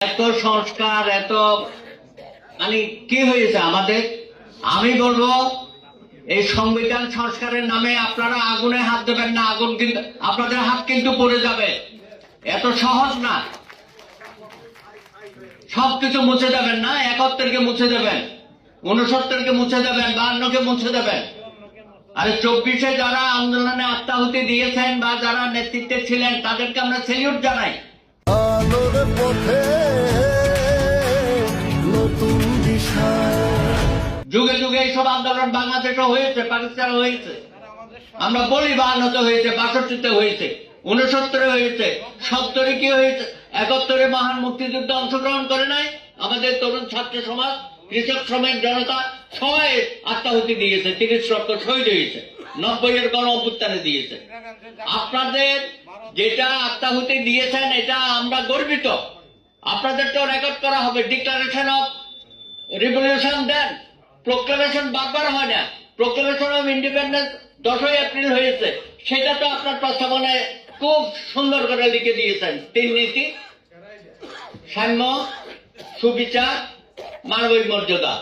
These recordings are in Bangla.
এত সংস্কার, এত মানে কি হয়েছে আমাদের? আমি বলব, এই সংবিধান সংস্কারের নামে আপনারা আগুনে হাত দেবেন না, আগুন কিন্তু, আপনাদের হাত কিন্তু পড়ে যাবে। এত সহজ না। সবকিছু মুছে দেবেন না, একাত্তরকে মুছে দেবেন উনসত্তরকে মুছে দেবেন, বাহান্নকে মুছে দেবেন। আরে চব্বিশে যারা আন্দোলনে আত্মাহুতি দিয়েছেন বা যারা নেতৃত্বে ছিলেন, তাদেরকে আমরা সেলিউট জানাই। আলোর পথে নতুন দিশা। যুগে যুগে এইসব আন্দোলন বাংলাদেশে হয়েছে, পাকিস্তানে হয়েছে। আমরা বলি বাহান্নতে হয়েছে, বাষট্টিতে হয়েছে উনসত্তরে হয়েছে, সত্তরে কি হয়েছে? একাত্তরে মহান মুক্তিযুদ্ধে অংশগ্রহণ করে নাই আমাদের তরুণ ছাত্র সমাজ, কৃষক, শ্রমিক, জনতা সবাই আত্মাহুতি দিয়েছে, তিরিশ রক্ত শহীদ হয়েছে নব্বই এর গণ অভ্যুত্থানে দিয়েছে। আপনাদের যেটা আত্মাহুতি দিয়েছেন, এটা আমরা গর্বিত। আপনাদেরটাও রেকর্ড করা হবে declaration of revolution then proclamation বারবার হয় না। প্রোক্লামেশন অফ ইন্ডিপেন্ডেন্স দশই এপ্রিল হয়েছে। সেটা তো আপনার প্রস্তাবনায় খুব সুন্দর করে লিখে দিয়েছেন। তিন নীতি, সাম্য, সুবিচার মানবিক মর্যাদা।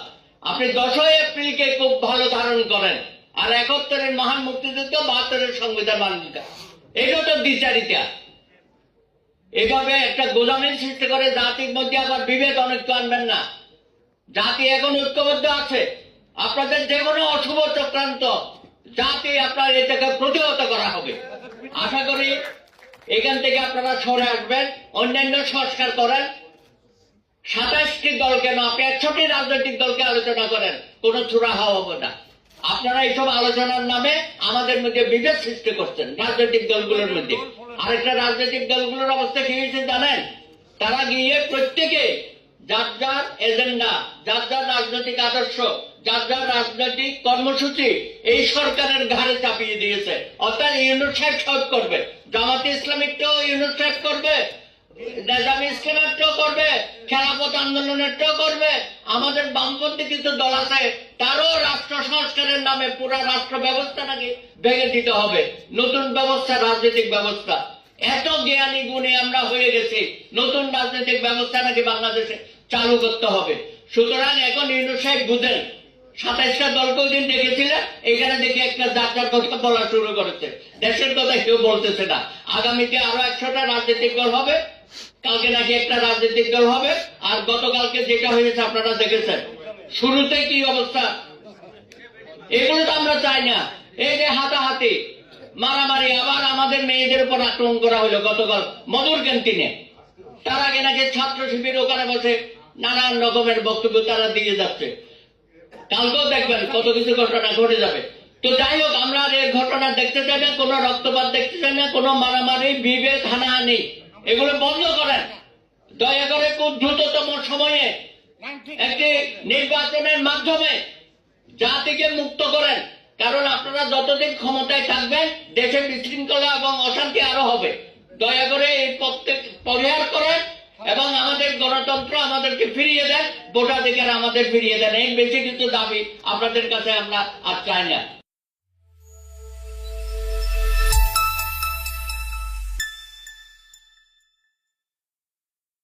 আপনি দশই এপ্রিলকে খুব ভালো ধারণ করেন। আর একাত্তরের মহান মুক্তিযুদ্ধ বাহাত্তরের সংবিধান মানবিকা এটা তো দ্বিচারিতা এভাবে একটা গোদামের সৃষ্টি করে জাতির মধ্যে আবার বিভেদ অনেক আনবেন না। জাতি এখন ঐক্যবদ্ধ আছে। আপনাদের যে কোনো অশুভ চক্রান্ত জাতি আপনার এটাকে প্রতিহত করা হবে। আশা করি এখান থেকে আপনারা সরে আসবেন, অন্যান্য সংস্কার করেন। সাতাশটি দল কেন আপনি একশোটি রাজনৈতিক দলকে আলোচনা করেন। কোনো চূড়া হওয়া হবে না। আপনারা এইসব আলোচনার নামে আমাদের মধ্যে বিভেদ সৃষ্টি করছেন, রাজনৈতিক দলগুলোর মধ্যে। আরেকটা রাজনৈতিক দলগুলোর অবস্থা কি হয়েছে জানেন? তারা গিয়ে প্রত্যেকে যার যার এজেন্ডা, যার যার রাজনৈতিক আদর্শ, যার যার রাজনৈতিক কর্মসূচি এই সরকারের ঘাড়ে চাপিয়ে দিয়েছে। অর্থাৎ ইউনিট সব করবে, জামাতে ইসলামিকটাও ইউনিট করবে, নেজামি করবে, খেলাপথ আন্দোলনেরটাও করবে, আমাদের বামপন্থী কিছু দল আছে, তারও সংস্কারের নামে পুরো রাষ্ট্র ব্যবস্থা নাকি ভেঙে দিতে হবে। নতুন ব্যবস্থা, রাজনৈতিক ব্যবস্থা। এত জ্ঞানী গুণে আমরা হয়ে গেছি, নতুন রাজনৈতিক ব্যবস্থা নাকি বাংলাদেশে চালু করতে হবে। সুতরাং এখন ইউনুস সাহেব বুঝেন, সাতাইশটা দলকে ওই দিন দেখেছিলেন? এখানে দেখে একটা যাত্রার কথা বলা শুরু করেছে। দেশের কথা কেউ বলতেছে না। আগামীতে আরও একশোটা রাজনৈতিক দল হবে, কালকে নাকি একটা রাজনৈতিক দল হবে, আর গতকালকে যেটা হয়েছে আপনারা দেখেছেন। শুরুতে কি অবস্থা? এগুলো তো আমরা চাই না। এই যে হাতাহাতি, মারামারি, আবার আমাদের মেয়েদের উপর আক্রমণ করা হলো গতকাল মধুর ক্যান্টিনে। তার আগে নাকি ছাত্র শিবির ওখানে বসে নানান রকমের বক্তব্য তারা দিয়ে যাচ্ছে। কালকেও দেখবেন কত কিছু ঘটনা ঘটে যাবে। তো যাই হোক, আমরা এই ঘটনা দেখতে চাই না, কোনো রক্তপাত দেখতে চাই না, কোনো মারামারি, বিভেদ, হানাহানি, এগুলো বন্ধ করেন। দয়া করে খুব দ্রুততম সময়ে একটি নির্বাচনের মাধ্যমে জাতিকে মুক্ত করেন। কারণ আপনারা যতদিন ক্ষমতায় থাকবেন, দেশে বিশৃঙ্খলা এবং অশান্তি আরও হবে। দয়া করে এই প্রত্যেক পরিহার করেন এবং আমাদের গণতন্ত্র আমাদেরকে ফিরিয়ে দেন, ভোটাধিকার আমাদের ফিরিয়ে দেন। এই বেশি কিছু দাবি আপনাদের কাছে আমরা আর চাই না।